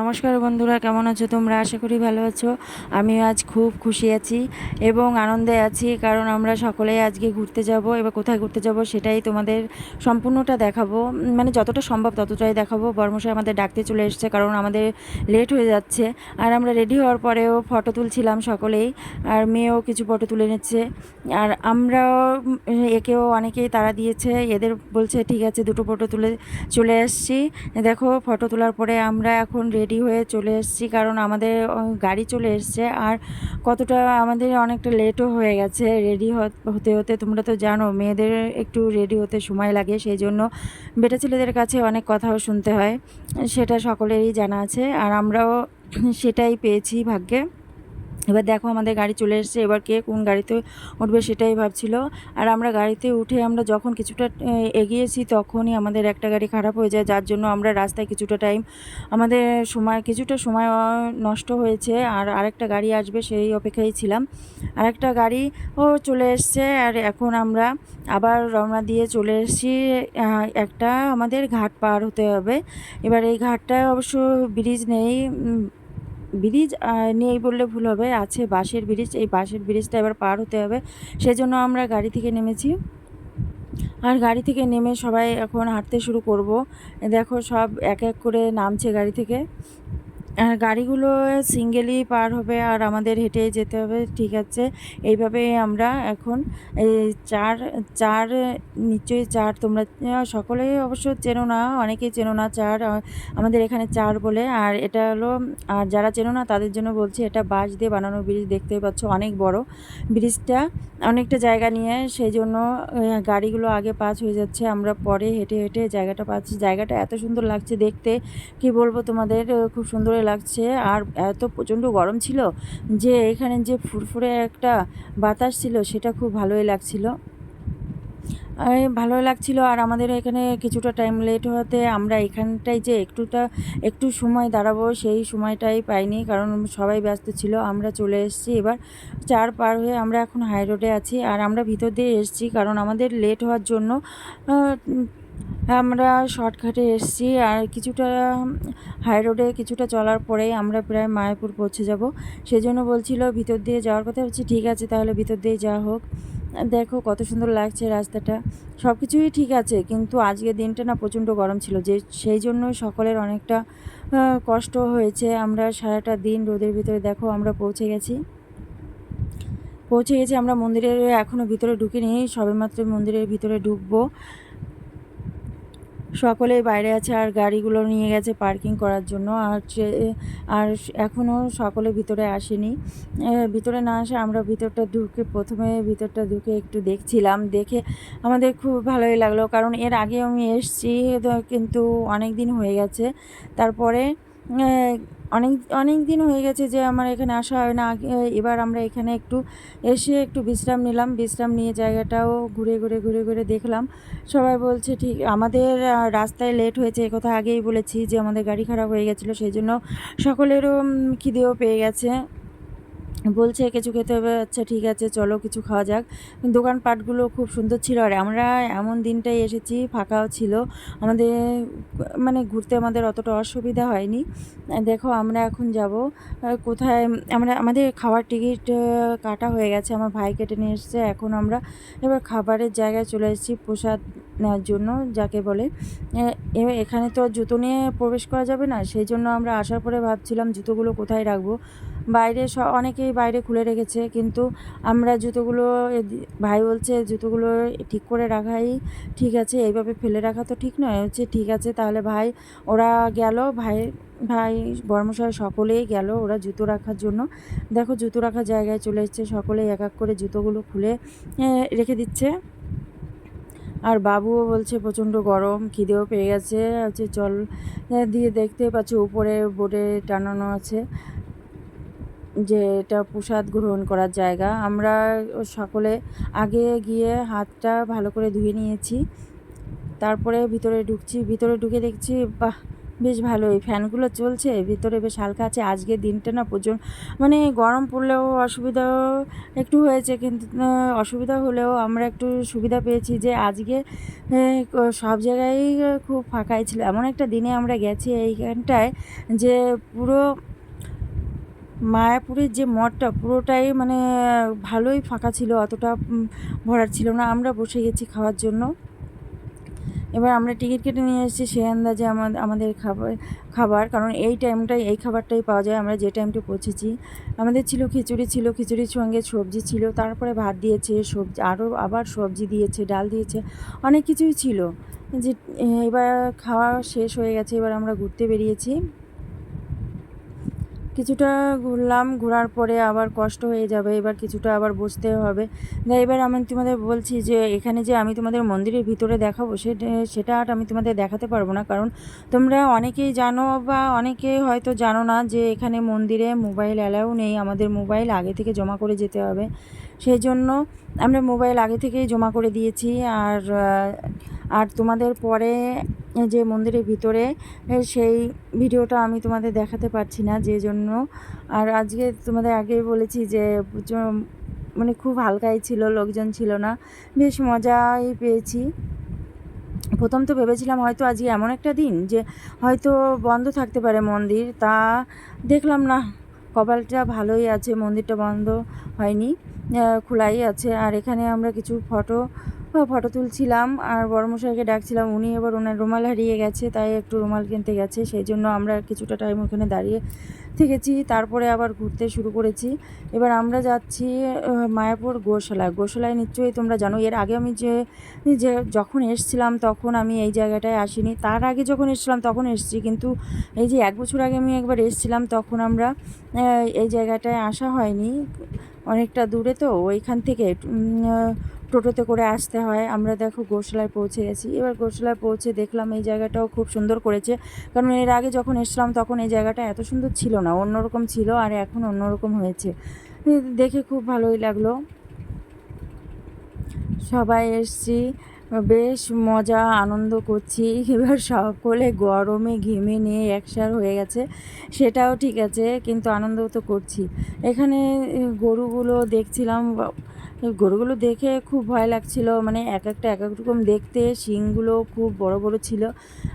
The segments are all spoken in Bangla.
নমস্কার বন্ধুরা, কেমন আছো তোমরা? আশা করি ভালো আছো। আমি আজ খুব খুশি আছি এবং আনন্দে আছি, কারণ আমরা সকলেই আজকে ঘুরতে যাব এবার কোথায় ঘুরতে যাব সেটাই তোমাদের সম্পূর্ণটা দেখাবো। মানে যতটা সম্ভব ততটাই দেখাবো। বর্মশাই আমাদের ডাকতে চলে এসছে, কারণ আমাদের লেট হয়ে যাচ্ছে। আর আমরা রেডি হওয়ার পরেও ফটো তুলছিলাম সকলেই, আর মেয়েও কিছু ফটো তুলে নিচ্ছে। আর আমরাও, একেও অনেকেই তারা দিয়েছে, এদের বলছে, ঠিক আছে, দুটো ফটো তুলে চলে এসছি দেখো ফটো তোলার পরে আমরা এখন রেডি হয়ে চলে এসেছি, কারণ আমাদের গাড়ি চলে এসছে। আর কতটা আমাদের অনেকটা লেটও হয়ে গেছে রেডি হতে হতে। তোমরা তো জানো, মেয়েদের একটু রেডি হতে সময় লাগে, সেই জন্য বেটা ছেলেদের কাছে অনেক কথাও শুনতে হয়। সেটা সকলেরই জানা আছে। আর আমরাও সেটাই পেয়েছি ভাগ্যে। এবার দেখো আমাদের গাড়ি চলে এসেছে, এবার কে কোন গাড়িতে উঠবে সেটাই ভাবছিল। আর আমরা গাড়িতে উঠে আমরা যখন কিছুটা এগিয়েছি তখনই আমাদের একটা গাড়ি খারাপ হয়ে যায়, যার জন্য আমরা রাস্তায় কিছুটা টাইম আমাদের সময়, কিছুটা সময় নষ্ট হয়েছে। আর আরেকটা গাড়ি আসবে সেই অপেক্ষায় ছিলাম। আরেকটা গাড়ি ও চলে এসছে, আর এখন আমরা আবার রওনা দিয়ে চলে এসেছি একটা আমাদের ঘাট পার হতে হবে। এবার এই ঘাটটা অবশ্য ব্রিজ নেই ব্রিজ নেই বললে ভুল হবে। আছে বাঁশের ব্রিজ, এই বাঁশের ব্রিজটা এবার পার হতে হবে। সেজন্য আমরা গাড়ি থেকে নেমেছি। আর গাড়ি থেকে নেমে সবাই এখন হাঁটতে শুরু করব। দেখো সব এক এক করে নামছে গাড়ি থেকে। আর গাড়িগুলো সিঙ্গেলই পার হবে আর আমাদের হেঁটে যেতে হবে, ঠিক আছে। এইভাবে আমরা এখন এই চার চার, নিশ্চয়ই চার তোমরা সকলেই অবশ্য চেনো না, অনেকেই চেনো না চার আমাদের এখানে চার বলে। আর এটা হলো, আর যারা চেনো না তাদের জন্য বলছি, এটা বাঁশ দিয়ে বানানো ব্রিজ দেখতে পাচ্ছ অনেক বড় ব্রিজটা। অনেকটা জায়গা নিয়ে সেই জন্য গাড়িগুলো আগে পাস হয়ে যাচ্ছে, আমরা পরে হেঁটে হেঁটে জায়গাটা পাচ্ছি। জায়গাটা এত সুন্দর লাগছে দেখতে, কি বলব তোমাদের, খুব সুন্দরই লাগছে। আর এত প্রচণ্ড গরম ছিল যে এখানে যে ফুরফুরে একটা বাতাস ছিল, সেটা খুব ভালোই লাগছিল। ভালোই লাগছিল। আর আমাদের এখানে কিছুটা টাইম লেট হওয়াতে আমরা এখানটায় যে একটুটা, একটু সময় দাঁড়াবো, সেই সময়টাই পাইনি। কারণ সবাই ব্যস্ত ছিল। আমরা চলে এসেছি এবার চার পার হয়ে আমরা এখন হাই রোডে আছি। আর আমরা ভিতর দিয়ে এসেছি কারণ আমাদের লেট হওয়ার জন্য আমরা শর্টকাটে এসেছি আর কিছুটা হাই রোডে কিছুটা চলার পরেই আমরা প্রায় মায়াপুর পৌঁছে যাব। সেই জন্য বলছিল ভিতর দিয়ে যাওয়ার কথা। হচ্ছে ঠিক আছে, তাহলে ভিতর দিয়ে যাওয়া হোক। দেখো কত সুন্দর লাগছে রাস্তাটা। সব কিছুই ঠিক আছে, কিন্তু আজকের দিনটা না প্রচণ্ড গরম ছিল। যে, সেই জন্য সকলের অনেকটা কষ্ট হয়েছে। আমরা সারাটা দিন রোদের ভিতরে, দেখো আমরা পৌঁছে গেছি। পৌঁছে গেছি, আমরা মন্দিরের এখনও ভিতরে ঢুকিনি। সবেমাত্র মন্দিরের ভিতরে ঢুকবো। সকলেই বাইরে আছে আর গাড়িগুলো নিয়ে গেছে পার্কিং করার জন্য আর আর এখনও সকলে ভিতরে আসেনি। ভিতরে না আসে আমরা ভিতরটা ঢুকে প্রথমে ভিতরটা ঢুকে একটু দেখছিলাম, দেখে আমাদের খুব ভালোই লাগল। কারণ এর আগে আমি এসেছি, কিন্তু অনেক দিন হয়ে গেছে। তারপরে অনেক অনেক দিন হয়ে গেছে যে আমার এখানে আসা হয় না। এবার আমরা এখানে একটু এসে একটু বিশ্রাম নিলাম। বিশ্রাম নিয়ে জায়গাটাও ঘুরে ঘুরে ঘুরে ঘুরে দেখলাম। সবাই বলছে, ঠিক, আমাদের রাস্তায় লেট হয়েছে। কথা আগেই বলেছি যে আমাদের গাড়ি খারাপ হয়ে গেছিল। সেই জন্য সকলেরও খিদেও পেয়ে গেছে। বলছে, কিছু খেতে হবে? আচ্ছা ঠিক আছে, চলো কিছু খাওয়া যাক। দোকানপাটগুলো খুব সুন্দর ছিল আর আমরা এমন দিনটাই এসেছি, ফাঁকাও ছিল। আমাদের মানে ঘুরতে আমাদের অতটা অসুবিধা হয়নি। দেখো, আমরা এখন যাব কোথায়? আমরা, আমাদের খাওয়ার টিকিট কাটা হয়ে গেছে। আমার ভাই কেটে নিয়ে এসেছে। এখন আমরা এবার খাবারের জায়গায় চলে এসেছি প্রসাদ নেওয়ার জন্য, যাকে বলে। এবার এখানে তো জুতো নিয়ে প্রবেশ করা যাবে না। সেই জন্য আমরা আসার পরে ভাবছিলাম, জুতোগুলো কোথায় রাখব? বাইরে স, অনেকেই বাইরে খুলে রেখেছে, কিন্তু আমরা জুতোগুলো ভাই বলছে জুতোগুলো ঠিক করে রাখাই ঠিক আছে, এইভাবে ফেলে রাখা তো ঠিক নয়, হচ্ছে ঠিক আছে, তাহলে ভাই ওরা গেল, ভাই ভাই বর্মশাই সকলেই গেল ওরা জুতো রাখার জন্য। দেখো জুতো রাখার জায়গায় চলে এসছে, সকলেই এক এক করে জুতোগুলো খুলে রেখে দিচ্ছে। আর বাবুও বলছে প্রচণ্ড গরম, খিদেও পেয়ে গেছে, হচ্ছে জল দিয়ে দেখতে পাচ্ছি উপরে বোর্ডে টানানো আছে। যে এটা প্রসাদ গ্রহণ করার জায়গা। আমরা সকলে আগে গিয়ে হাতটা ভালো করে ধুয়ে নিয়েছি। তারপরে ভিতরে ঢুকছি, ভিতরে ঢুকে দেখছি, বাহ, বেশ ভালোই। ফ্যানগুলো চলছে, ভিতরে বেশ হালকা আছে। আজকের দিনটা না প্রচুর মানে গরম পড়লেও অসুবিধা একটু হয়েছে, কিন্তু অসুবিধা হলেও আমরা একটু সুবিধা পেয়েছি যে আজকে সব জায়গায় খুব ফাঁকাই ছিল। এমন একটা দিনে আমরা গেছি এইখানটায় যে পুরো মায়াপুরের যে মঠটা পুরোটাই মানে ভালোই ফাঁকা ছিল, অতটা ভরাট ছিল না। আমরা বসে গেছি খাওয়ার জন্য। এবার আমরা টিকিট কেটে নিয়ে এসেছি সেই আন্দাজে আমাদের খাবার খাবার। কারণ এই টাইমটাই, এই খাবারটাই পাওয়া যায়। আমরা যে টাইমটা পৌঁছেছি, আমাদের ছিল খিচুড়ি ছিল, খিচুড়ির সঙ্গে সবজি ছিল। তারপরে ভাত দিয়েছে, সবজি, আরও আবার সবজি দিয়েছে, ডাল দিয়েছে, অনেক কিছুই ছিল। যে, এবার খাওয়া শেষ হয়ে গেছে, এবার আমরা ঘুরতে বেরিয়েছি। কিছুটা ঘুরলাম, ঘোরার পরে আবার কষ্ট হয়ে যাবে, এবার কিছুটা আবার বসতে হবে। এবার আমি তোমাদের বলছি যে, এখানে যে আমি তোমাদের মন্দিরের ভিতরে দেখাবো, সেটা সেটা আর আমি তোমাদের দেখাতে পারব না। কারণ তোমরা অনেকেই জানো বা অনেকে হয়তো জানো না যে, এখানে মন্দিরে মোবাইল অ্যালাউ নেই। আমাদের মোবাইল আগে থেকে জমা করে যেতে হবে। সেই জন্য আমরা মোবাইল আগে থেকেই জমা করে দিয়েছি আর আর তোমাদের পরে যে মন্দিরের ভিতরে সেই ভিডিওটা আমি তোমাদের দেখাতে পারছি না যে জন্য আর আজকে তোমাদের আগেই বলেছি যে মানে খুব হালকাই ছিল, লোকজন ছিল না। বেশ মজাই পেয়েছি। প্রথম তো ভেবেছিলাম হয়তো আজকে এমন একটা দিন যে হয়তো বন্ধ থাকতে পারে মন্দির, তা দেখলাম না। কপালটা ভালোই আছে, মন্দিরটা বন্ধ হয়নি। খোলাই আছে। আর এখানে আমরা কিছু ফটো ফটো তুলছিলাম। আর বড়মশাইকে ডাকছিলাম, উনি এবার ওনার রুমাল হারিয়ে গেছে, তাই একটু রুমাল কিনতে গেছে। সেই জন্য আমরা কিছুটা টাইম ওখানে দাঁড়িয়ে থেকেছি। তারপরে আবার ঘুরতে শুরু করেছি। এবার আমরা যাচ্ছি মায়াপুর গোশালা গোশালায় নিশ্চয়ই তোমরা জানো, এর আগে আমি যে যে যখন এসছিলাম তখন আমি এই জায়গাটায় আসিনি। তার আগে যখন এসছিলাম তখন এসছি। কিন্তু এই যে এক বছর আগে আমি একবার এসছিলাম, তখন আমরা এই জায়গাটায় আসা হয়নি। অনেকটা দূরে তো, ওইখান থেকে টোটোতে করে আসতে হয়। আমরা দেখো গোশালায় পৌঁছে গেছি। এবার গোশালায় পৌঁছে দেখলাম এই জায়গাটাও খুব সুন্দর করেছে। কারণ এর আগে যখন এসলাম তখন এই জায়গাটা এত সুন্দর ছিল না, অন্যরকম ছিল আর এখন অন্যরকম হয়েছে। দেখে খুব ভালোই লাগল। সবাই এসছি। বেশ মজা, আনন্দ করছি। এবার সকলে গরমে ঘেমে নিয়ে একসার হয়ে গেছে। সেটাও ঠিক আছে, কিন্তু আনন্দ তো করছি। এখানে গরুগুলো দেখছিলাম গরুগুলো দেখে খুব ভয় লাগছিল। মানে এক একটা, এক এক রকম দেখতে। শিংগুলো খুব বড় বড় ছিল।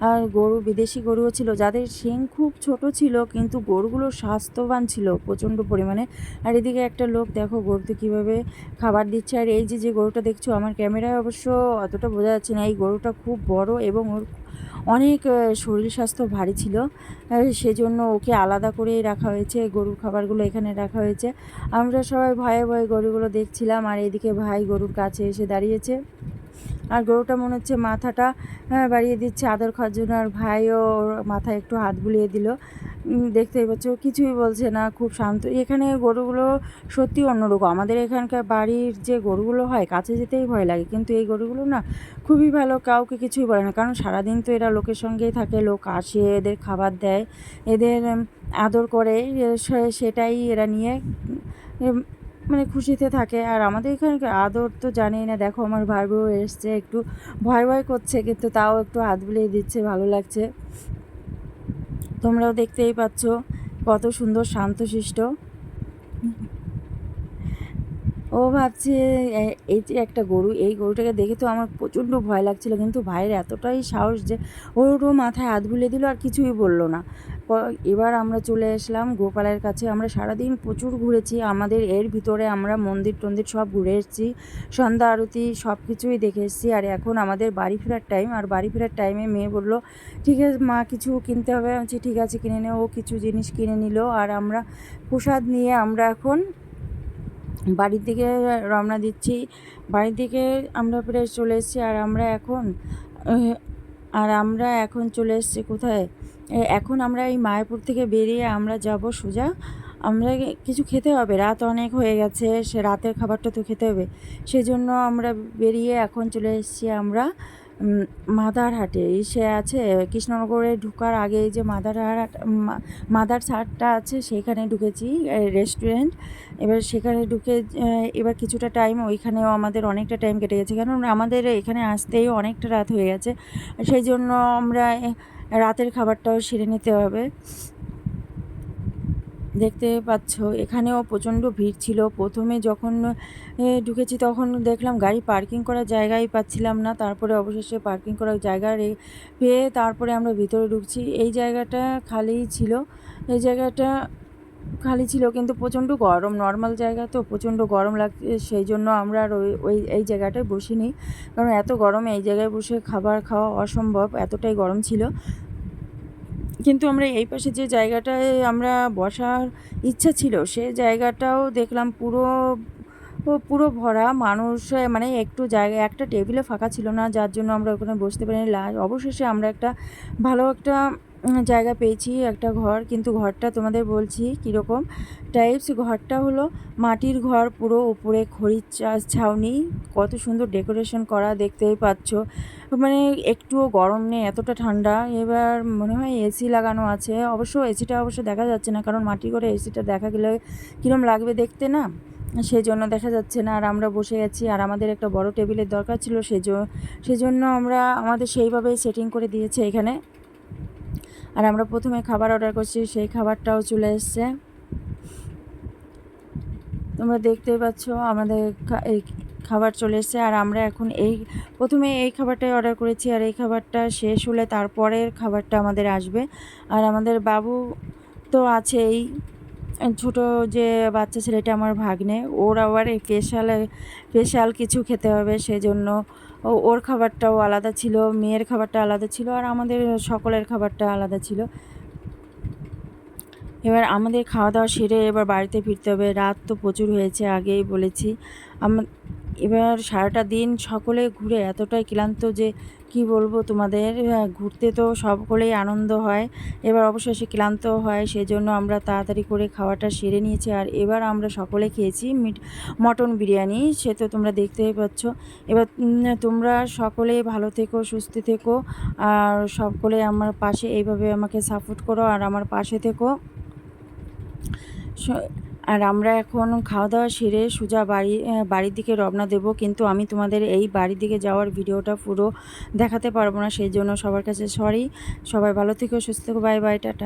আর গরু, বিদেশি গরুও ছিল। যাদের শিং খুব ছোট ছিল, কিন্তু গরুগুলো স্বাস্থ্যবান ছিল প্রচণ্ড পরিমাণে। আর এদিকে একটা লোক, দেখো গরুতে কীভাবে খাবার দিচ্ছে। আর এই যে যে গরুটা দেখছ, আমার ক্যামেরায় অবশ্য অতটা বোঝা যাচ্ছে না। এই গরুটা খুব বড় এবং ওর অনেক শরীর স্বাস্থ্য ভারী ছিল। সেজন্য ওকে আলাদা করেই রাখা হয়েছে। গরুর খাবারগুলো এখানে রাখা হয়েছে। আমরা সবাই ভয়ে ভয়ে গরুগুলো দেখছিলাম। আর এদিকে ভাই গরুর কাছে এসে দাঁড়িয়েছে। আর গরুটা মনে হচ্ছে মাথাটা হ্যাঁ, বাড়িয়ে দিচ্ছে আদর খাওয়ার আর ভাইও ওর মাথায় একটু হাত বুলিয়ে দিল। দেখতেই পাচ্ছ কিছুই বলছে না খুব শান্ত। এখানে গরুগুলো সত্যি অন্যরকম। আমাদের এখানকার বাড়ির যে গরুগুলো হয় কাছে যেতেই ভয় লাগে। কিন্তু এই গরুগুলো না খুবই ভালো কাউকে কিছুই বলে না। কারণ সারাদিন তো এরা লোকের সঙ্গেই থাকে লোক আসে এদের খাবার দেয় এদের আদর করে সেটাই এরা নিয়ে মানে খুশিতে থাকে। আর আমাদের এখানকার আদর তো জানেই না। দেখো আমার ভাই বউ এসছে, একটু ভয় ভয় করছে, কিন্তু তাও একটু হাত বুলিয়ে দিচ্ছে, ভালো লাগছে। তোমরাও দেখতেই পাচ্ছ কত সুন্দর শান্তশিষ্ট। ও ভাবছে এই যে একটা গরু, এই গরুটাকে দেখে তো আমার প্রচণ্ড ভয় লাগছিল। কিন্তু ভাইয়ের এতটাই সাহস যে ওরও মাথায় হাত বুলিয়ে দিল আর কিছুই বলল না। এবার আমরা চলে আসলাম গোপালের কাছে। আমরা সারাদিন প্রচুর ঘুরেছি। আমাদের এর ভিতরে আমরা মন্দির টন্দির সব ঘুরে এসেছি। সন্ধ্যা আরতি সব কিছুই দেখে এসেছি। আর এখন আমাদের বাড়ি ফেরার টাইম। আর বাড়ি ফেরার টাইমে মেয়ে বলল, ঠিক আছে, মা, কিছু কিনতে হবে। আমি ঠিক আছে, কিনে নে। ও কিছু জিনিস কিনে নিল। আর আমরা প্রসাদ নিয়ে আমরা এখন বাড়ির দিকে রওনা দিচ্ছি। বাড়ির দিকে আমরা প্রায় চলে এসেছি আর আমরা এখন আর আমরা এখন চলে এসেছি কোথায়? এখন আমরা এই মায়াপুর থেকে বেরিয়ে আমরা যাব সোজা। আমরা কিছু খেতে হবে, রাত অনেক হয়ে গেছে, সে রাতের খাবারটা তো খেতে হবে। সেজন্য আমরা বেরিয়ে এখন চলে এসেছি আমরা মাদারহাটে। সে আছে, কৃষ্ণনগরে ঢুকার আগে যে মাদারহাট মাদার ছাড়টা আছে সেখানে ঢুকেছি রেস্টুরেন্ট এবার সেখানে ঢুকে এবার কিছুটা টাইম ওইখানেও আমাদের অনেকটা টাইম কেটে গেছে। কারণ আমাদের এখানে আসতেই অনেকটা রাত হয়ে গেছে। সেই জন্য আমরা রাতের খাবারটাও সেরে নিতে হবে। দেখতে পাচ্ছ, এখানেও প্রচণ্ড ভিড় ছিল। প্রথমে যখন ঢুকেছি তখন দেখলাম গাড়ি পার্কিং করার জায়গায় পাচ্ছিলাম না। তারপরে অবশেষে পার্কিং করার জায়গা পেয়ে তারপরে আমরা ভিতরে ঢুকছি। এই জায়গাটা খালিই ছিল, এই জায়গাটা খালি ছিল কিন্তু প্রচণ্ড গরম, নর্মাল জায়গা তো, প্রচণ্ড গরম লাগছে সেই জন্য আমরা আর ওই ওই, এই জায়গাটায় বসিনি। কারণ এত গরমে এই জায়গায় বসে খাবার খাওয়া অসম্ভব, এতটাই গরম ছিল। কিন্তু আমরা এই পাশে যে জায়গাটায় আমরা বসার ইচ্ছা ছিল, সে জায়গাটাও দেখলাম পুরো পুরো ভরা। মানুষ মানে একটু জায়গা, একটা টেবিলে ফাঁকা ছিল না, যার জন্য আমরা ওখানে বসতে পারিনি। অবশেষে আমরা একটা ভালো একটা জায়গা পেয়েছি একটা ঘর, কিন্তু ঘরটা তোমাদের বলছি কীরকম। টাইপস ঘরটা হলো মাটির ঘর, পুরো উপরে খড়ির ছাউনি, কত সুন্দর ডেকোরেশন করা দেখতেই পাচ্ছ। মানে একটুও গরম নেই, এতটা ঠান্ডা। এবার মনে হয় এসি লাগানো আছে। অবশ্য এসিটা অবশ্য দেখা যাচ্ছে না, কারণ মাটি করে এসিটা দেখা গেলে কীরম লাগবে দেখতে না? সেই জন্য দেখা যাচ্ছে না। আর আমরা বসে গেছি, আর আমাদের একটা বড় টেবিলের দরকার ছিল, সেজ- সেজন্য আমরা, আমাদের সেইভাবেই সেটিং করে দিয়েছে এখানে। আর আমরা প্রথমে খাবার অর্ডার করছি, সেই খাবারটাও চলে এসছে। তোমরা দেখতেই পাচ্ছ আমাদের এই খাবার চলে এসছে আর আমরা এখন এই, প্রথমে এই খাবারটাই অর্ডার করেছি আর এই খাবারটা শেষ হলে তারপরের খাবারটা আমাদের আসবে। আর আমাদের বাবু তো আছেই ছোট যে বাচ্চা ছেলেটা আমার ভাগ্নে, ওর আবার এই স্পেশাল স্পেশাল কিছু খেতে হবে সেজন্য ওর খাবারটাও আলাদা ছিল, মেয়ের খাবারটা আলাদা ছিল আর আমাদের সকলের খাবারটা আলাদা ছিল। এবার আমাদের খাওয়া দাওয়া সেরে এবার বাড়িতে ফিরতে হবে। রাত তো প্রচুর হয়েছে, আগেই বলেছি। আমার এবার সারাটা দিন সকলে ঘুরে এতটাই ক্লান্ত যে কি বলব, তোমাদের ঘুরতে তো সকলেই আনন্দ হয়। এবার অবশেষে ক্লান্ত হয় সেই জন্য আমরা তাড়াতাড়ি করে খাওয়াটা সেরে নিয়েছি। আর এবার আমরা সকলে খেয়েছি মিট, মটন বিরিয়ানি, সে তো তোমরা দেখতেই পাচ্ছ। এবার তোমরা সকলে ভালো থেকো, সুস্থ থেকো, আর সকলে আমার পাশে এইভাবে আমাকে সাপোর্ট করো, আর আমার পাশে থেকো। আর আমরা এখন খাওয়া দাওয়া সেরে সোজা বাড়ি বাড়ির দিকে রওনা দেব। কিন্তু আমি তোমাদের এই বাড়ির দিকে যাওয়ার ভিডিওটা পুরো দেখাতে পারব না, সেই জন্য সবার কাছে সরি সবাই ভালো থেকো, সুস্থ থেকো বাই বাই টাটা।